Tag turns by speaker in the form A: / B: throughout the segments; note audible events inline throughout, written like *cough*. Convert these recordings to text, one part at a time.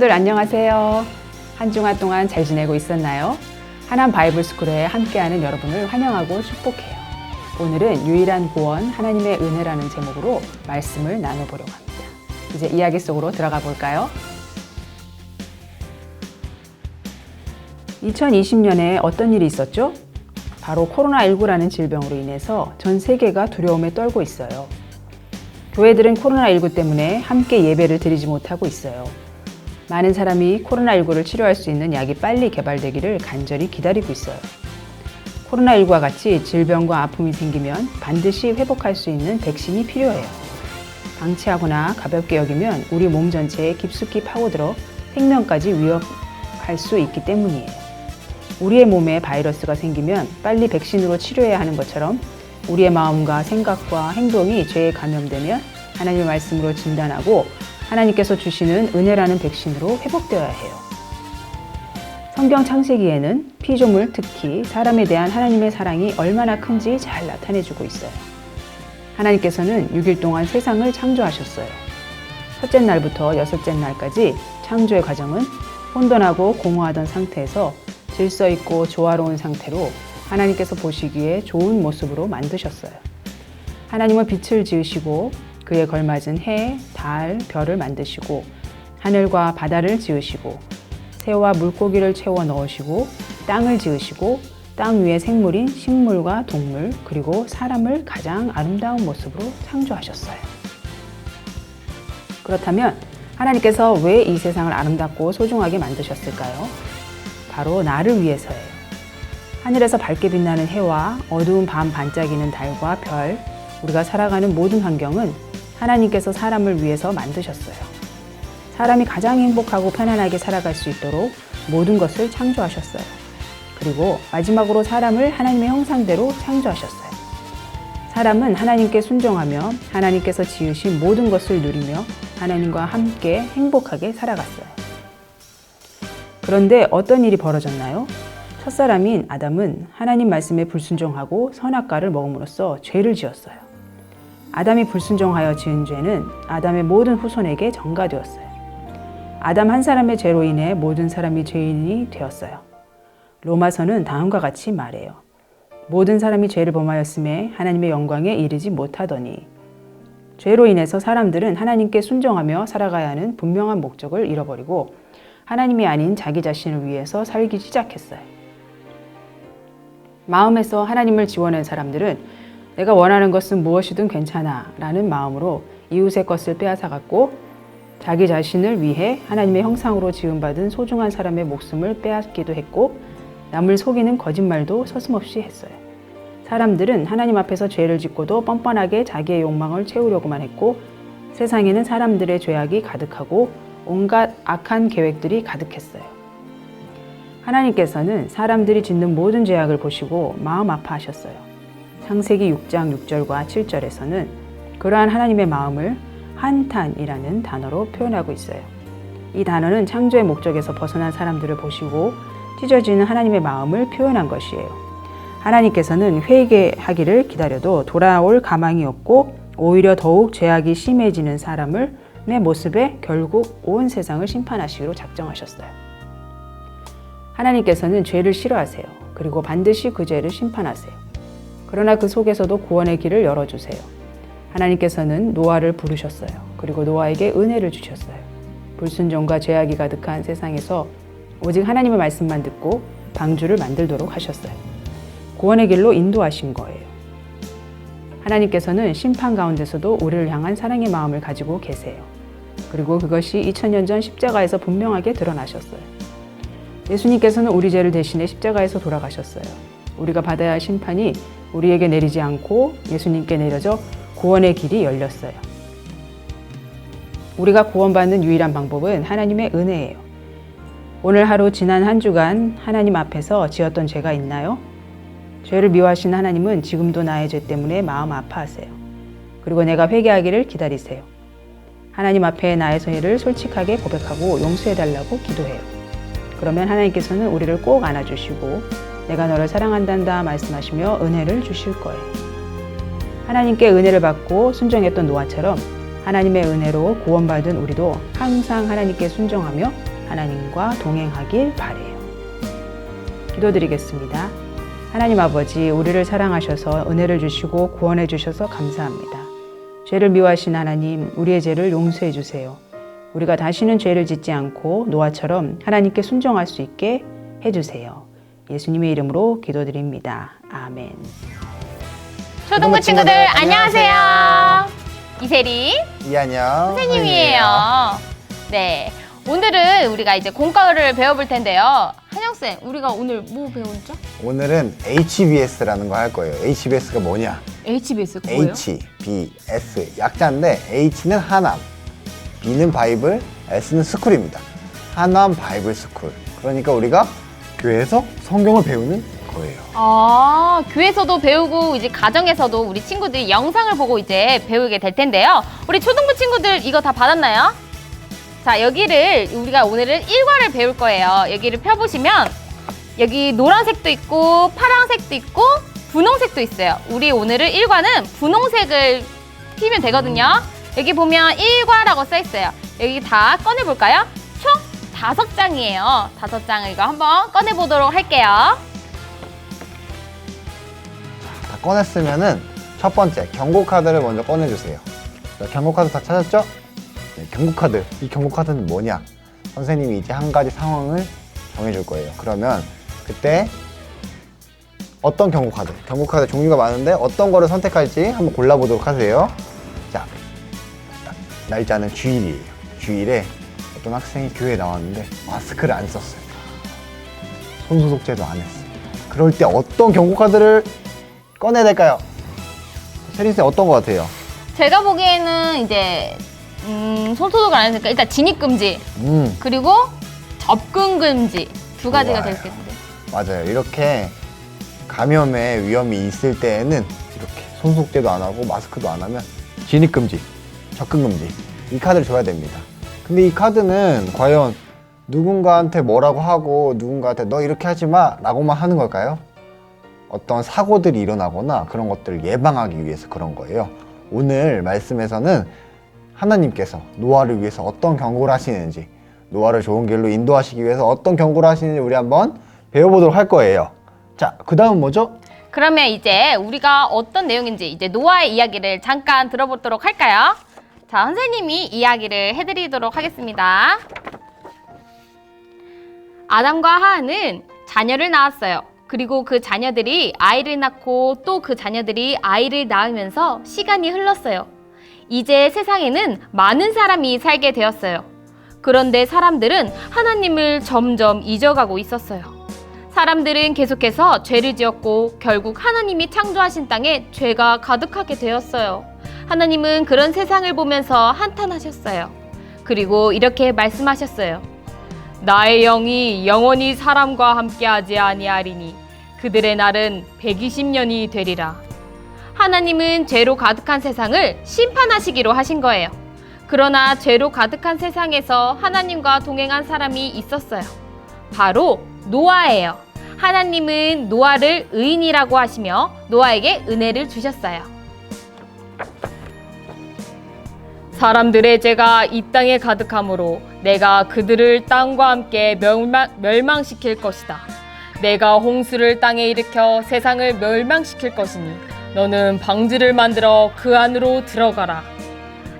A: 친구들 안녕하세요. 한 주간 동안 잘 지내고 있었나요? 하남 바이블 스쿨에 함께하는 여러분을 환영하고 축복해요. 오늘은 유일한 구원 하나님의 은혜라는 제목으로 말씀을 나눠보려고 합니다. 이제 이야기 속으로 들어가 볼까요? 2020년에 어떤 일이 있었죠? 바로 코로나19라는 질병으로 인해서 전 세계가 두려움에 떨고 있어요. 교회들은 코로나19 때문에 함께 예배를 드리지 못하고 있어요. 많은 사람이 코로나19를 치료할 수 있는 약이 빨리 개발되기를 간절히 기다리고 있어요. 코로나19와 같이 질병과 아픔이 생기면 반드시 회복할 수 있는 백신이 필요해요. 방치하거나 가볍게 여기면 우리 몸 전체에 깊숙이 파고들어 생명까지 위협할 수 있기 때문이에요. 우리의 몸에 바이러스가 생기면 빨리 백신으로 치료해야 하는 것처럼 우리의 마음과 생각과 행동이 죄에 감염되면 하나님의 말씀으로 진단하고 하나님께서 주시는 은혜라는 백신으로 회복되어야 해요. 성경 창세기에는 피조물 특히 사람에 대한 하나님의 사랑이 얼마나 큰지 잘 나타내주고 있어요. 하나님께서는 6일 동안 세상을 창조하셨어요. 첫째 날부터 여섯째 날까지 창조의 과정은 혼돈하고 공허하던 상태에서 질서 있고 조화로운 상태로 하나님께서 보시기에 좋은 모습으로 만드셨어요. 하나님은 빛을 지으시고 그에 걸맞은 해, 달, 별을 만드시고 하늘과 바다를 지으시고 새와 물고기를 채워 넣으시고 땅을 지으시고 땅 위의 생물인 식물과 동물 그리고 사람을 가장 아름다운 모습으로 창조하셨어요. 그렇다면 하나님께서 왜 이 세상을 아름답고 소중하게 만드셨을까요? 바로 나를 위해서예요. 하늘에서 밝게 빛나는 해와 어두운 밤 반짝이는 달과 별, 우리가 살아가는 모든 환경은 하나님께서 사람을 위해서 만드셨어요. 사람이 가장 행복하고 편안하게 살아갈 수 있도록 모든 것을 창조하셨어요. 그리고 마지막으로 사람을 하나님의 형상대로 창조하셨어요. 사람은 하나님께 순종하며 하나님께서 지으신 모든 것을 누리며 하나님과 함께 행복하게 살아갔어요. 그런데 어떤 일이 벌어졌나요? 첫사람인 아담은 하나님 말씀에 불순종하고 선악과를 먹음으로써 죄를 지었어요. 아담이 불순종하여 지은 죄는 아담의 모든 후손에게 전가되었어요. 아담 한 사람의 죄로 인해 모든 사람이 죄인이 되었어요. 로마서는 다음과 같이 말해요. 모든 사람이 죄를 범하였음에 하나님의 영광에 이르지 못하더니 죄로 인해서 사람들은 하나님께 순종하며 살아가야 하는 분명한 목적을 잃어버리고 하나님이 아닌 자기 자신을 위해서 살기 시작했어요. 마음에서 하나님을 지원한 사람들은 내가 원하는 것은 무엇이든 괜찮아 라는 마음으로 이웃의 것을 빼앗아갔고 자기 자신을 위해 하나님의 형상으로 지음받은 소중한 사람의 목숨을 빼앗기도 했고 남을 속이는 거짓말도 서슴없이 했어요. 사람들은 하나님 앞에서 죄를 짓고도 뻔뻔하게 자기의 욕망을 채우려고만 했고 세상에는 사람들의 죄악이 가득하고 온갖 악한 계획들이 가득했어요. 하나님께서는 사람들이 짓는 모든 죄악을 보시고 마음 아파하셨어요. 창세기 6장 6절과 7절에서는 그러한 하나님의 마음을 한탄이라는 단어로 표현하고 있어요. 이 단어는 창조의 목적에서 벗어난 사람들을 보시고 찢어지는 하나님의 마음을 표현한 것이에요. 하나님께서는 회개하기를 기다려도 돌아올 가망이 없고 오히려 더욱 죄악이 심해지는 사람을 내 모습에 결국 온 세상을 심판하시기로 작정하셨어요. 하나님께서는 죄를 싫어하세요. 그리고 반드시 그 죄를 심판하세요. 그러나 그 속에서도 구원의 길을 열어주세요. 하나님께서는 노아를 부르셨어요. 그리고 노아에게 은혜를 주셨어요. 불순종과 죄악이 가득한 세상에서 오직 하나님의 말씀만 듣고 방주를 만들도록 하셨어요. 구원의 길로 인도하신 거예요. 하나님께서는 심판 가운데서도 우리를 향한 사랑의 마음을 가지고 계세요. 그리고 그것이 2000년 전 십자가에서 분명하게 드러나셨어요. 예수님께서는 우리 죄를 대신해 십자가에서 돌아가셨어요. 우리가 받아야 할 심판이 우리에게 내리지 않고 예수님께 내려져 구원의 길이 열렸어요. 우리가 구원받는 유일한 방법은 하나님의 은혜예요. 오늘 하루 지난 한 주간 하나님 앞에서 지었던 죄가 있나요? 죄를 미워하신 하나님은 지금도 나의 죄 때문에 마음 아파하세요. 그리고 내가 회개하기를 기다리세요. 하나님 앞에 나의 죄를 솔직하게 고백하고 용서해달라고 기도해요. 그러면 하나님께서는 우리를 꼭 안아주시고 내가 너를 사랑한단다 말씀하시며 은혜를 주실 거예요. 하나님께 은혜를 받고 순종했던 노아처럼 하나님의 은혜로 구원받은 우리도 항상 하나님께 순종하며 하나님과 동행하길 바래요. 기도드리겠습니다. 하나님 아버지, 우리를 사랑하셔서 은혜를 주시고 구원해 주셔서 감사합니다. 죄를 미워하신 하나님, 우리의 죄를 용서해 주세요. 우리가 다시는 죄를 짓지 않고 노아처럼 하나님께 순종할 수 있게 해 주세요. 예수님의 이름으로 기도드립니다. 아멘.
B: 초등부 친구들 안녕하세요. 이세리
C: 이한영
B: 선생님이에요. 네. 오늘은 우리가 이제 공과를 배워볼 텐데요. 한영 쌤, 우리가 오늘 뭐 배우죠?
C: 오늘은 HBS라는 거 할 거예요. HBS가 뭐냐?
B: HBS 뭐예요?
C: HBS 약자인데 H는 하남, B는 바이블, S는 스쿨입니다. 하남 바이블 스쿨. 그러니까 우리가 교회에서 성경을 배우는 거예요.
B: 아, 교회에서도 배우고 이제 가정에서도 우리 친구들이 영상을 보고 이제 배우게 될 텐데요. 우리 초등부 친구들 이거 다 받았나요? 자, 여기를 우리가 오늘은 일과를 배울 거예요. 여기를 펴보시면 여기 노란색도 있고 파란색도 있고 분홍색도 있어요. 우리 오늘은 일과는 분홍색을 피면 되거든요. 여기 보면 일과라고 써 있어요. 여기 다 꺼내 볼까요? 총 다섯 장이에요. 다섯 장을 이거 한번 꺼내 보도록 할게요.
C: 다 꺼냈으면은 첫 번째 경고 카드를 먼저 꺼내주세요. 자, 경고 카드 다 찾았죠? 네, 경고 카드. 이 경고 카드는 뭐냐? 선생님이 이제 한 가지 상황을 정해줄 거예요. 그러면 그때 어떤 경고 카드? 경고 카드 종류가 많은데 어떤 거를 선택할지 한번 골라보도록 하세요. 자, 날짜는 주일이에요. 주일에 어떤 학생이 교회에 나왔는데 마스크를 안 썼어요. 손 소독제도 안 했어요. 그럴 때 어떤 경고 카드를 꺼내야 될까요? 세린 쌤 어떤 거 같아요?
B: 제가 보기에는 이제 음, 손소독을 안 했으니까 일단 진입 금지
C: 음,
B: 그리고 접근 금지 두 가지가
C: 좋아요.
B: 되겠는데.
C: 맞아요. 이렇게 감염의 위험이 있을 때에는 이렇게 손 소독제도 안 하고 마스크도 안 하면 진입 금지, 접근 금지 이 카드를 줘야 됩니다. 근데 이 카드는 과연 누군가한테 뭐라고 하고 누군가한테 너 이렇게 하지 마 라고만 하는 걸까요? 어떤 사고들이 일어나거나 그런 것들을 예방하기 위해서 그런 거예요. 오늘 말씀에서는 하나님께서 노아를 위해서 어떤 경고를 하시는지 노아를 좋은 길로 인도하시기 위해서 어떤 경고를 하시는지 우리 한번 배워보도록 할 거예요. 자, 그 다음 뭐죠?
B: 그러면 이제 우리가 어떤 내용인지 이제 노아의 이야기를 잠깐 들어보도록 할까요? 자, 선생님이 이야기를 해드리도록 하겠습니다. 아담과 하하는 자녀를 낳았어요. 그리고 그 자녀들이 아이를 낳고 또 그 자녀들이 아이를 낳으면서 시간이 흘렀어요. 이제 세상에는 많은 사람이 살게 되었어요. 그런데 사람들은 하나님을 점점 잊어가고 있었어요. 사람들은 계속해서 죄를 지었고 결국 하나님이 창조하신 땅에 죄가 가득하게 되었어요. 하나님은 그런 세상을 보면서 한탄하셨어요. 그리고 이렇게 말씀하셨어요. 나의 영이 영원히 사람과 함께하지 아니하리니 그들의 날은 120년이 되리라. 하나님은 죄로 가득한 세상을 심판하시기로 하신 거예요. 그러나 죄로 가득한 세상에서 하나님과 동행한 사람이 있었어요. 바로 노아예요. 하나님은 노아를 의인이라고 하시며 노아에게 은혜를 주셨어요. 사람들의 죄가 이 땅에 가득하므로 내가 그들을 땅과 함께 멸망, 멸망 시킬 것이다. 내가 홍수를 땅에 일으켜 세상을 멸망시킬 것이니 너는 방주를 만들어 그 안으로 들어가라.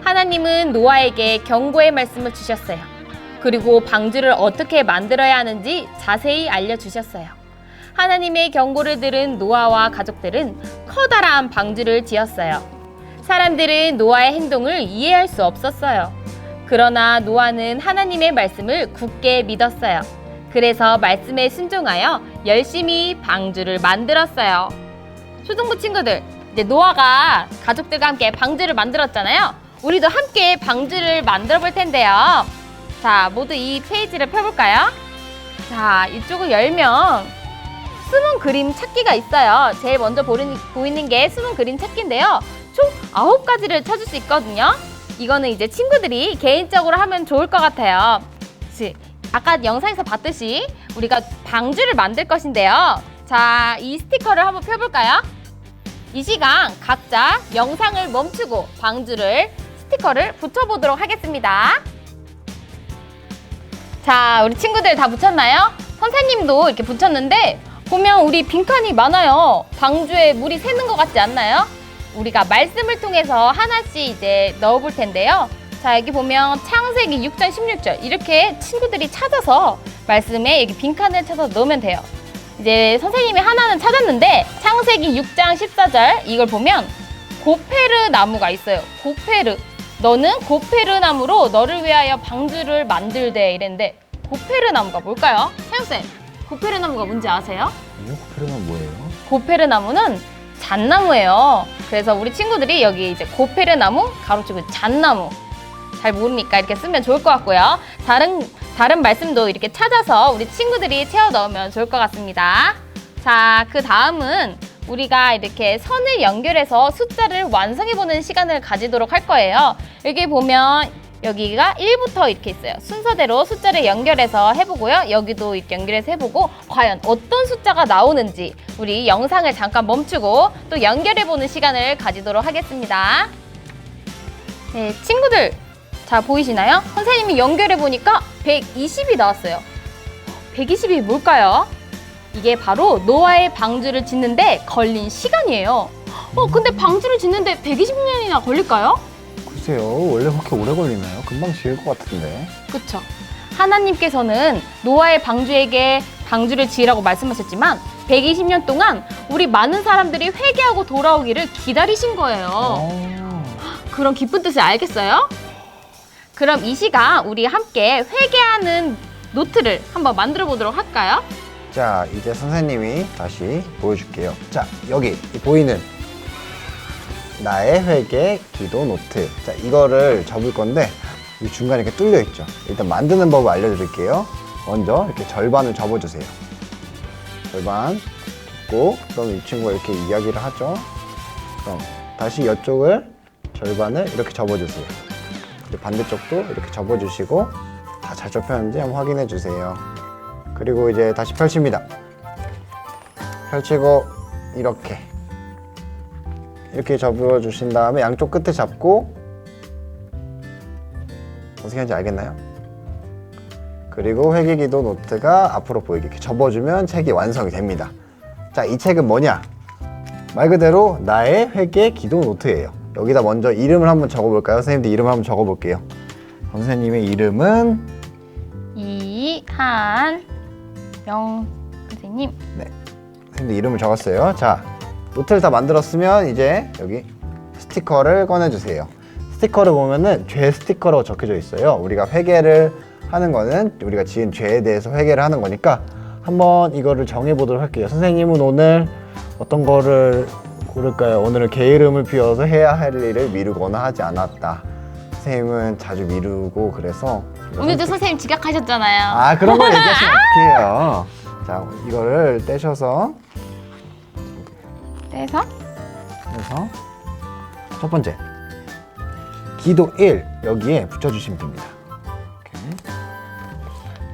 B: 하나님은 노아에게 경고의 말씀을 주셨어요. 그리고 방주를 어떻게 만들어야 하는지 자세히 알려주셨어요. 하나님의 경고를 들은 노아와 가족들은 커다란 방주를 지었어요. 사람들은 노아의 행동을 이해할 수 없었어요. 그러나 노아는 하나님의 말씀을 굳게 믿었어요. 그래서 말씀에 순종하여 열심히 방주를 만들었어요. 초등부 친구들, 이제 노아가 가족들과 함께 방주를 만들었잖아요. 우리도 함께 방주를 만들어 볼 텐데요. 자, 모두 이 페이지를 펴볼까요? 자, 이쪽을 열면 숨은 그림 찾기가 있어요. 제일 먼저 보이는, 게 숨은 그림 찾기인데요. 총 아홉 가지를 찾을 수 있거든요. 이거는 이제 친구들이 개인적으로 하면 좋을 것 같아요. 아까 영상에서 봤듯이 우리가 방주를 만들 것인데요. 자, 이 스티커를 한번 펴볼까요? 이 시간 각자 영상을 멈추고 방주를 스티커를 붙여보도록 하겠습니다. 자, 우리 친구들 다 붙였나요? 선생님도 이렇게 붙였는데 보면 우리 빈칸이 많아요. 방주에 물이 새는 것 같지 않나요? 우리가 말씀을 통해서 하나씩 이제 넣어볼 텐데요. 자, 여기 보면 창세기 6장 16절 이렇게 친구들이 찾아서 말씀에 여기 빈칸을 찾아서 넣으면 돼요. 이제 선생님이 하나는 찾았는데 창세기 6장 14절 이걸 보면 고페르 나무가 있어요. 고페르. 너는 고페르 나무로 너를 위하여 방주를 만들되 이랬는데 고페르 나무가 뭘까요? 태영쌤, 고페르 나무가 뭔지 아세요?
C: 이거 코페르는 뭐예요?
B: 고페르 나무는 잣나무예요. 그래서 우리 친구들이 여기 이제 고페르 나무 가로치고 잣나무 잘 모르니까 이렇게 쓰면 좋을 것 같고요. 다른 다른 말씀도 이렇게 찾아서 우리 친구들이 채워 넣으면 좋을 것 같습니다. 자, 그 다음은 우리가 이렇게 선을 연결해서 숫자를 완성해 보는 시간을 가지도록 할 거예요. 여기 보면 여기가 1부터 이렇게 있어요. 순서대로 숫자를 연결해서 해보고요. 여기도 이렇게 연결해서 해보고 과연 어떤 숫자가 나오는지 우리 영상을 잠깐 멈추고 또 연결해보는 시간을 가지도록 하겠습니다. 네, 친구들 자 보이시나요? 선생님이 연결해보니까 120이 나왔어요. 120이 뭘까요? 이게 바로 노아의 방주를 짓는데 걸린 시간이에요. 어, 근데 방주를 짓는데 120년이나 걸릴까요?
C: 글쎄요, 원래 그렇게 오래 걸리나요? 금방 지을 것 같은데.
B: 그쵸. 하나님께서는 노아의 방주에게 방주를 지으라고 말씀하셨지만 120년 동안 우리 많은 사람들이 회개하고 돌아오기를 기다리신 거예요.
C: 어.
B: 그런 기쁜 뜻을 알겠어요? 그럼 이 시간 우리 함께 회개하는 노트를 한번 만들어 보도록 할까요?
C: 자, 이제 선생님이 다시 보여줄게요. 자, 여기 이 보이는 나의 회개 기도 노트. 자, 이거를 접을 건데 이 중간에 이렇게 뚫려 있죠. 일단 만드는 법을 알려드릴게요. 먼저 이렇게 절반을 접어주세요. 절반 접고 그럼 이 친구가 이렇게 이야기를 하죠. 그럼 다시 이쪽을 절반을 이렇게 접어주세요. 반대쪽도 이렇게 접어주시고 다 잘 접혔는지 한번 확인해 주세요. 그리고 이제 다시 펼칩니다. 펼치고 이렇게 이렇게 접어 주신 다음에 양쪽 끝에 잡고 어떻게 하는지 알겠나요? 그리고 회계기도 노트가 앞으로 보이게 이렇게 접어주면 책이 완성이 됩니다. 자, 이 책은 뭐냐? 말 그대로 나의 회계 기도 노트예요. 여기다 먼저 이름을 한번 적어볼까요? 선생님들 이름을 한번 적어볼게요. 선생님의 이름은
B: 이한영 선생님.
C: 선생님들 이름을 적었어요. 자, 노트를 다 만들었으면 이제 여기 스티커를 꺼내주세요. 스티커를 보면은 죄 스티커라고 적혀져 있어요. 우리가 회개를 하는 거는 우리가 지은 죄에 대해서 회개를 하는 거니까 한번 이거를 정해 보도록 할게요. 선생님은 오늘 어떤 거를 고를까요? 오늘은 게으름을 피워서 해야 할 일을 미루거나 하지 않았다. 선생님은 자주 미루고 그래서
B: 오늘도 선생님 지각하셨잖아요.
C: 아 그런 걸 얘기하시면 *laughs* 어떡해요. 자, 이거를 떼셔서
B: 그래서
C: 그래서 첫 번째 기도 1 여기에 붙여주시면 됩니다.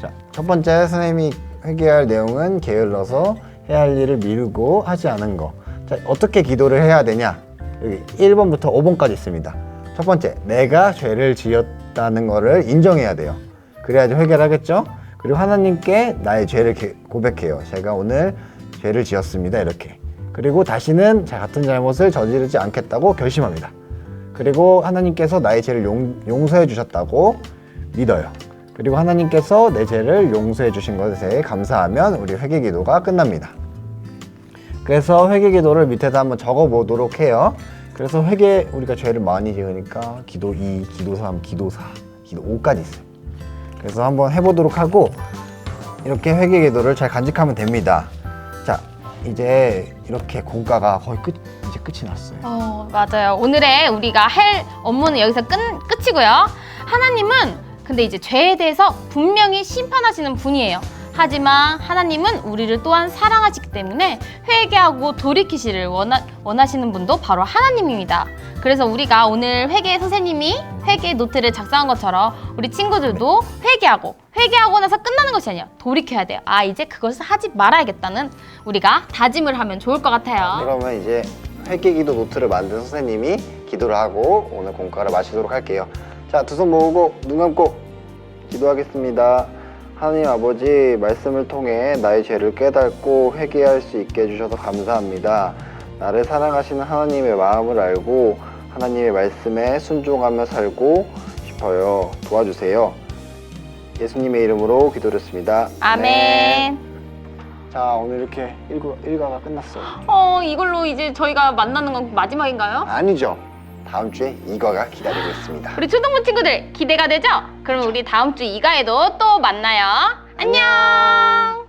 C: 자, 첫 번째 선생님이 회개할 내용은 게을러서 해야 할 일을 미루고 하지 않은 거. 자, 어떻게 기도를 해야 되냐? 여기 1번부터 5번까지 있습니다. 첫 번째, 내가 죄를 지었다는 거를 인정해야 돼요. 그래야지 회개를 하겠죠? 그리고 하나님께 나의 죄를 게- 고백해요. 제가 오늘 죄를 지었습니다. 이렇게. 그리고 다시는 자- 같은 잘못을 저지르지 않겠다고 결심합니다. 그리고 하나님께서 나의 죄를 용, 용서해 주셨다고 믿어요. 그리고 하나님께서 내 죄를 용서해 주신 것에 감사하면 우리 회개 기도가 끝납니다. 그래서 회개 기도를 밑에다 한번 적어 보도록 해요. 그래서 회개 우리가 죄를 많이 지으니까 기도 2, 기도 3, 기도 4, 기도 5까지 있어요. 그래서 한번 해 보도록 하고 이렇게 회개 기도를 잘 간직하면 됩니다. 자, 이제 이렇게 공과가 거의 끝 이제 끝이 났어요.
B: 어, 맞아요. 오늘의 우리가 할 업무는 여기서 끝, 끝이고요. 하나님은 근데 이제 죄에 대해서 분명히 심판하시는 분이에요. 하지만 하나님은 우리를 또한 사랑하시기 때문에 회개하고 돌이키시를 원하, 원하시는 분도 바로 하나님입니다. 그래서 우리가 오늘 회개 선생님이 회개 노트를 작성한 것처럼 우리 친구들도 회개하고 회개하고 나서 끝나는 것이 아니야. 돌이켜야 돼요. 아 이제 그것을 하지 말아야겠다는 우리가 다짐을 하면 좋을 것 같아요.
C: 그러면 이제 회계 기도 노트를 만든 선생님이 기도를 하고 오늘 공과를 마치도록 할게요. 자, 두 손 모으고 눈 감고 기도하겠습니다. 하나님 아버지 말씀을 통해 나의 죄를 깨닫고 회개할 수 있게 해주셔서 감사합니다. 나를 사랑하시는 하나님의 마음을 알고 하나님의 말씀에 순종하며 살고 싶어요. 도와주세요. 예수님의 이름으로 기도드렸습니다.
B: 아멘.
C: 자, 오늘 이렇게 일과, 일과가 끝났어요.
B: 어, 이걸로 이제 저희가 만나는 건 마지막인가요?
C: 아니죠. 다음 주에 이거가 기다리고 있습니다.
B: 우리 초등부 친구들 기대가 되죠? 그럼 우리 다음 주 이가에도 또 만나요. 안녕.